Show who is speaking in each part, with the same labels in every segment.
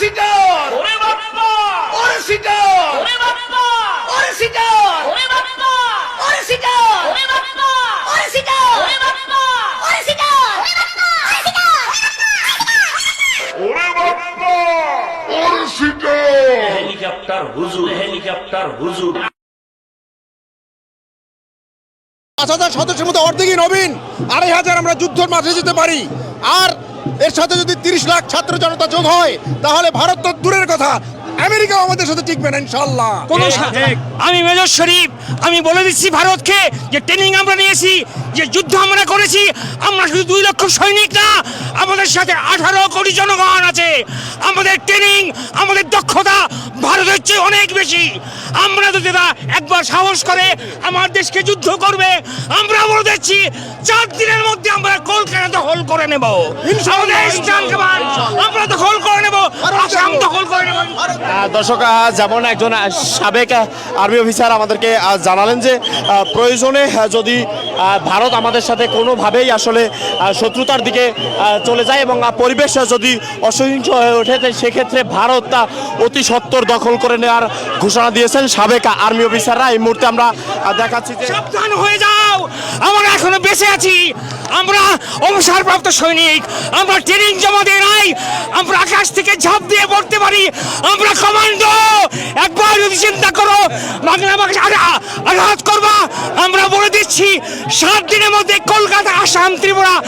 Speaker 1: Seater
Speaker 2: ওরে বাপ্পা
Speaker 1: ওরে seater
Speaker 2: ওরে বাপ্পা
Speaker 1: ওরে সিটার
Speaker 2: ওরে বাপ্পা
Speaker 1: ওরে সিটার
Speaker 2: ওরে বাপ্পা
Speaker 1: ওরে সিটার
Speaker 2: ওরে বাপ্পা
Speaker 1: ওরে সিটার ওরে
Speaker 2: হেলিকপ্টার হুজুর। হেলিকপ্টার হুজুর।
Speaker 3: পাঁচ হাজার সদস্যের মধ্যে অর্ধেকই নবীন। আড়াই হাজার আমরা যুদ্ধের মাঠে যেতে পারি। আর এর সাথে যদি তিরিশ লাখ ছাত্র জনতা যোগ হয় তাহলে ভারত তো দূরের কথা। আমেরিকা আমাদের সাথে টিকবে না ইনশাল্লাহ
Speaker 4: কোন আমি মেজর শরীফ আমি বলে দিচ্ছি ভারতকে যে ট্রেনিং আমরা নিয়েছি যে যুদ্ধ আমরা করেছি আমরা শুধু দুই লক্ষ সৈনিক না আমাদের সাথে আঠারো কোটি জনগণ আছে। আমাদের ট্রেনিং আমাদের দক্ষতা ভারতের চেয়ে অনেক বেশি। আমরা যদি এরা একবার সাহস করে আমার দেশকে যুদ্ধ করবে আমরা বলে দিচ্ছি চার দিনের মধ্যে আমরা করে নেব। আমরা দখল করে নেব। আসাম
Speaker 5: দর্শক যেমন একজন সাবেক আর্মি অফিসার আমাদেরকে জানালেন যে প্রয়োজনে যদি ভারত আমাদের সাথে কোনোভাবেই আসলে শত্রুতার দিকে চলে যায় এবং পরিবেশ যদি অসহিংস হয়ে ওঠে সেক্ষেত্রে ভারত তা অতি সত্তর দখল করে নেওয়ার ঘোষণা দিয়েছেন সাবেক আর্মি অফিসাররা। এই মুহূর্তে আমরা দেখাচ্ছি যে
Speaker 4: যাও! আমরা এখনও বেঁচে আছি! আমরা অবসরপ্রাপ্ত সৈনিক! আমরা ট্রেনিং জমা দিয়ে নাই! আমরা আকাশ থেকে ঝাঁপ দিয়ে পড়তে পারি আমরা কমান্ডো। একবার যদি চিন্তা করো বাংলা আঘা- আঘাত করবা, আমরা বলে দিচ্ছি, সাত দিনের মধ্যে কলকাতা, আসাম, ত্রিপুরা,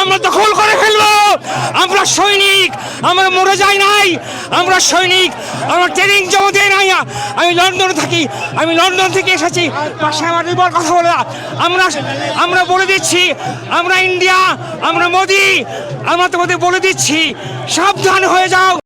Speaker 4: আমরা দখল করে ফেলব। আমরা সৈনিক, আমরা মরে যাই নাই। আমরা সৈনিক, আমরা ট্রেনিং জমা দিয়ে নাই। আমি লন্ডনে থাকি, আমি লন্ডন থেকে এসেছি। পাশে আমার নির্ভর কথা বলে আমরা আমরা বলে দিচ্ছি, আমরা ইন্ডিয়া, আমরা মোদি, আমরা তোমাদের বলে দিচ্ছি, সাবধান হয়ে যাও।